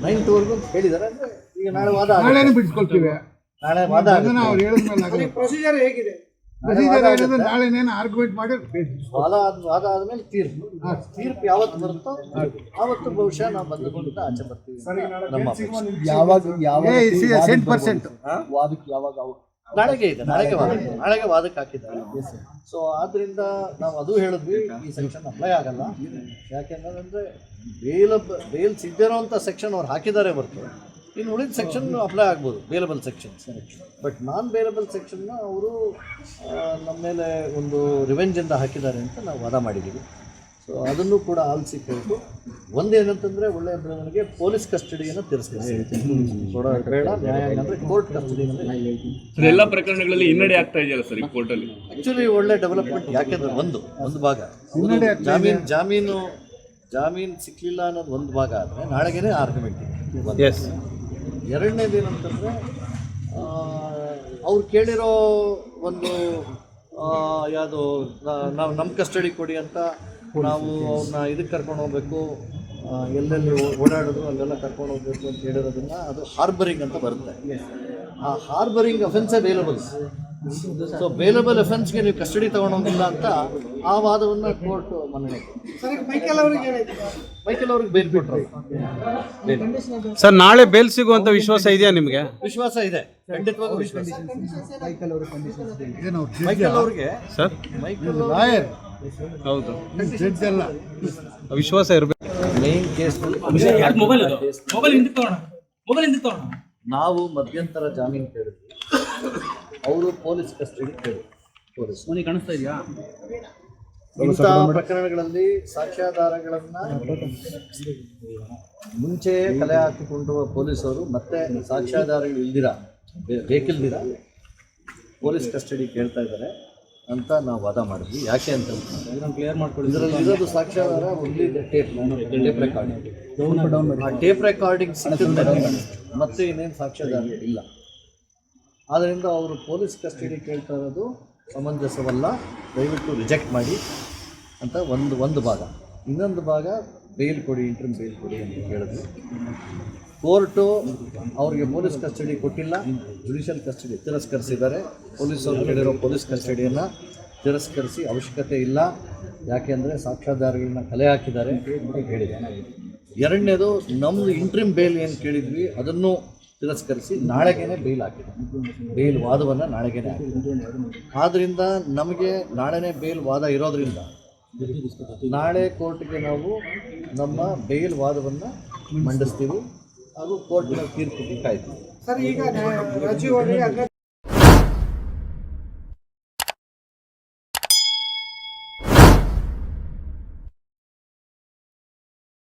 ನೈನ್ತ್ವರೆಗೂ ಹೇಳಿದ್ದಾರೆ ಅಂದ್ರೆ ಈಗ ನಾಳೆ ವಾದ ನಾಳೆನೇ ಬಿಡಿಸ್ಕೊಳ್ತೀವಿ. ನಾಳೆ ವಾದ ಅದನ್ನ. ಅವ್ರು ಹೇಳಿದ್ಮೇಲೆ ಆಗಲ್ಲ ಪ್ರೊಸೀಜರ್ ಹೇಗಿದೆ? ಪ್ರೊಸೀಜರ್. ಹೇಳಿದ್ರೆ ನಾಳೆನೇನು ಆರ್ಗ್ಯುಮೆಂಟ್ ಮಾಡಿ ವಾದ ಆದ್- ವಾದ ಆದ್ಮೇಲೆ ತೀರ್ಪು. ತೀರ್ಪು ಯಾವತ್ತು ಬರುತ್ತೋ ಆವತ್ತು ಬಹುಶಃ ನಾವು ಬಂದುಕೊಂಡು ಆಚೆ ಬರ್ತೀವಿ ಅಂತ ನಮ್ಮ. ಯಾವಾಗ ಯಾವ ಏ, ರೀತಿ ಸಿ- ವಾದಕ್ಕೆ ಸೆಂಟ್ ಪರ್ಸೆಂಟ್. ವಾದಕ್ಕೆ ಯಾವಾಗ ಅವ- ನಾಳೆಗೆ ಇದೆ ನಾಳೆಗೆ ವಾದ ನಾಳೆಗೆ ವಾದಕ್ಕೆ ಹಾಕಿದ್ದಾರೆ. ಸೊ ಆದ್ರಿಂದ ನಾವು ಅದು ಹೇಳಿದ್ವಿ ಈ ಸೆಕ್ಷನ್ ಅಪ್ಲೈ ಆಗಲ್ಲ. ಯಾಕೆಂದ್ರೆ ಬೇಲ್ ಬೇಲ್ ಸಿಗದಿರೋಂಥ ಸೆಕ್ಷನ್ ಅವ್ರು ಹಾಕಿದ್ದಾರೆ ಬರ್ತು ಇನ್ನು ಉಳಿದ ಸೆಕ್ಷನ್ ಅಪ್ಲೈ ಆಗ್ಬೋದು bailable section but non bailable ಸೆಕ್ಷನ್ನ ಅವರು ನಮ್ಮ ಮೇಲೆ ಒಂದು ರಿವೆಂಜಿಂದ ಹಾಕಿದ್ದಾರೆ ಅಂತ ನಾವು ವಾದ ಮಾಡಿದ್ದೀವಿ. ಸೊ ಅದನ್ನು ಕೂಡ ಆಲಿಸಿ ಕೇಳಿತು. ಒಂದೇನಂತಂದರೆ ಒಳ್ಳೆಯ ಬೆಳವಣಿಗೆ ಪೊಲೀಸ್ ಕಸ್ಟಡಿಯನ್ನು ತಿರಸ್ಕರಿಸಿ. ಕೊಡ ಬೇಡ ನ್ಯಾಯಾಂಗ ಅಂದರೆ ಕೋರ್ಟ್ ಸರ್ ಎಲ್ಲ ಪ್ರಕರಣಗಳಲ್ಲಿ ಹಿನ್ನಡೆ ಆಗ್ತಾ ಇದೆಯಲ್ಲ ಸರ್ ಈ ಕೋರ್ಟಲ್ಲಿ? ಆಕ್ಚುಲಿ ಒಳ್ಳೆ ಡೆವಲಪ್ಮೆಂಟ್ ಯಾಕೆಂದ್ರೆ ಒಂದು ಒಂದು ಭಾಗ. ಜಾಮೀನು ಜಾಮೀನು ಜಾಮೀನು ಸಿಕ್ಕಲಿಲ್ಲ ಅನ್ನೋದು ಒಂದು ಭಾಗ ಆದರೆ ನಾಳೆಗೇನೆ ಆರ್ಗ್ಯುಮೆಂಟ್ ಇದೆ. ಎಸ್ ಎರಡನೇದು ಏನಂತಂದರೆ ಅವ್ರು ಕೇಳಿರೋ ಒಂದು ಯಾವುದು ನಾವು ನಮ್ಮ ಕಸ್ಟಡಿ ಕೊಡಿ ಅಂತ ನಾವು ಅವ್ರನ್ನ ಇದಕ್ಕೆ ಕರ್ಕೊಂಡು ಹೋಗ್ಬೇಕು. ಎಲ್ಲೆಲ್ಲಿ ಓಡಾಡೋದು ಅಲ್ಲೆಲ್ಲ ಕರ್ಕೊಂಡು ಹೋಗ್ಬೇಕು ಅಂತ ಹೇಳಿರೋದನ್ನ ಅದು ಹಾರ್ಬರಿಂಗ್ ಅಂತ ಬರುತ್ತೆ. ಆ ಹಾರ್ಬರಿಂಗ್ ಅಫೆನ್ಸೇ ಬೇಲಬಲ್ ಸೊ ಬೇಲಬಲ್ ಅಫೆನ್ಸ್ಗೆ ನೀವು ಕಸ್ಟಡಿ ತಗೊಂಡೋಗಿಲ್ಲ ಅಂತ ಆ ವಾದವನ್ನು ಕೋರ್ಟ್ ಮನ್ನಣೆ ಈಗ ಮೈಕೆಲ್ ಅವ್ರಿಗೆ ಏನಾಯ್ತು? ಮೈಕೆಲ್ ಅವ್ರಿಗೆ ಬೇಲ್ ಬಿಟ್ರು ಸರ್ ನಾಳೆ ಬೇಲ್ ಸಿಗುವಂತ ವಿಶ್ವಾಸ ಇದೆಯಾ ನಿಮಗೆ? ವಿಶ್ವಾಸ ಇದೆ. ಖಂಡಿತವಾಗೂ ವಿಶ್ವಾಸ ಮೈಕೆಲ್ ಅವ್ರಿಗೆ ಸರ್ ಮೈಕೆಲ್ ಲಾಯರ್. ಹೌದು. ವಿಶ್ವಾಸ ಇರಬೇಕು. ಮೇನ್ ಕೇಸ್ ನಾವು ಮಧ್ಯಂತರ ಜಾಮೀನು ಕೇಳಿದ್ವಿ. ಅವರು ಪೊಲೀಸ್ ಕಸ್ಟಡಿ ಕೇಳಿದ್ರು. ಪೊಲೀಸ್. ಮನೆ ಕಾಣಿಸ್ತಾ ಇದೆಯಾ? ಇಂಥ ಪ್ರಕರಣಗಳಲ್ಲಿ ಸಾಕ್ಷ್ಯಾಧಾರಗಳನ್ನ ಮುಂಚೆ ಕಲೆ ಹಾಕಿಕೊಂಡು ಪೊಲೀಸರು ಮತ್ತೆ ಸಾಕ್ಷ್ಯಾಧಾರಗಳು ಇಲ್ದಿರ? ಬೇಕಿಲ್ದಿರ? ಪೊಲೀಸ್ ಕಸ್ಟಡಿ ಕೇಳ್ತಾ ಇದ್ದಾರೆ. ಅಂತ ನಾವು ವಾದ ಮಾಡಿದ್ವಿ. ಯಾಕೆ ಅಂತ ಕ್ಲಿಯರ್ ಮಾಡ್ಕೊಳ್ಳಿ. ಇದರಲ್ಲಿ ಇರೋದು ಟೇಪ್ ಟೇಪ್ ರೆಕಾರ್ಡಿಂಗ್ ಆ ಟೇಪ್ ರೆಕಾರ್ಡಿಂಗ್ ಮತ್ತೆ ಇನ್ನೇನು ಸಾಕ್ಷ್ಯಾಧಾರ ಇಲ್ಲ. ಆದ್ದರಿಂದ ಅವರು ಪೊಲೀಸ್ ಕಸ್ಟಡಿ ಕೇಳ್ತಾ ಇರೋದು ಸಮಂಜಸವಲ್ಲ. ದಯವಿಟ್ಟು ರಿಜೆಕ್ಟ್ ಮಾಡಿ ಅಂತ ಒಂದು ಒಂದು ಭಾಗ. ಇನ್ನೊಂದು ಭಾಗ ಬೇಲ್ ಕೊಡಿ ಇಂಟ್ರಿಮ್ ಬೇಲ್ ಕೊಡಿ ಅಂತ ಕೇಳಿದ್ವಿ ಕೋರ್ಟು ಅವರಿಗೆ ಪೊಲೀಸ್ ಕಸ್ಟಡಿ ಕೊಟ್ಟಿಲ್ಲ. ಜುಡಿಷಿಯಲ್ ಕಸ್ಟಡಿ ತಿರಸ್ಕರಿಸಿದ್ದಾರೆ. ಪೊಲೀಸರು ಕೇಳಿರೋ ಪೊಲೀಸ್ ಕಸ್ಟಡಿಯನ್ನು ತಿರಸ್ಕರಿಸಿ ಅವಶ್ಯಕತೆ ಇಲ್ಲ. ಯಾಕೆಂದರೆ ಸಾಕ್ಷ್ಯಾಧಾರಗಳನ್ನ ಕಲೆ ಹಾಕಿದ್ದಾರೆ ಅಂತ ಹೇಳಿದೆ ಎರಡನೇದು ನಮ್ಮದು ಇಂಟ್ರಿಮ್ ಬೇಲ್ ಏನು ಕೇಳಿದ್ವಿ, ಅದನ್ನು ತಿರಸ್ಕರಿಸಿ ನಾಳೆಗೇನೆ ಬೇಲ್ ಹಾಕಿದೆ. ಬೇಲ್ ವಾದವನ್ನು ನಾಳೆಗೇನೆ ಆದ್ದರಿಂದ ನಮಗೆ ನಾಳೆನೇ ಬೇಲ್ ವಾದ ಇರೋದ್ರಿಂದ ನಾಳೆ ಕೋರ್ಟ್ಗೆ ನಾವು ನಮ್ಮ ಬೇಲ್ ವಾದವನ್ನು ಮಂಡಿಸ್ತೀವಿ. ಹಾಗೂ ಕೋರ್ಟಿನ ತೀರ್ಪು ಕಾಯ್ತೀವಿ ಸರ್ ಈಗ ರಾಜೀವ್ ಅವರಿಗೆ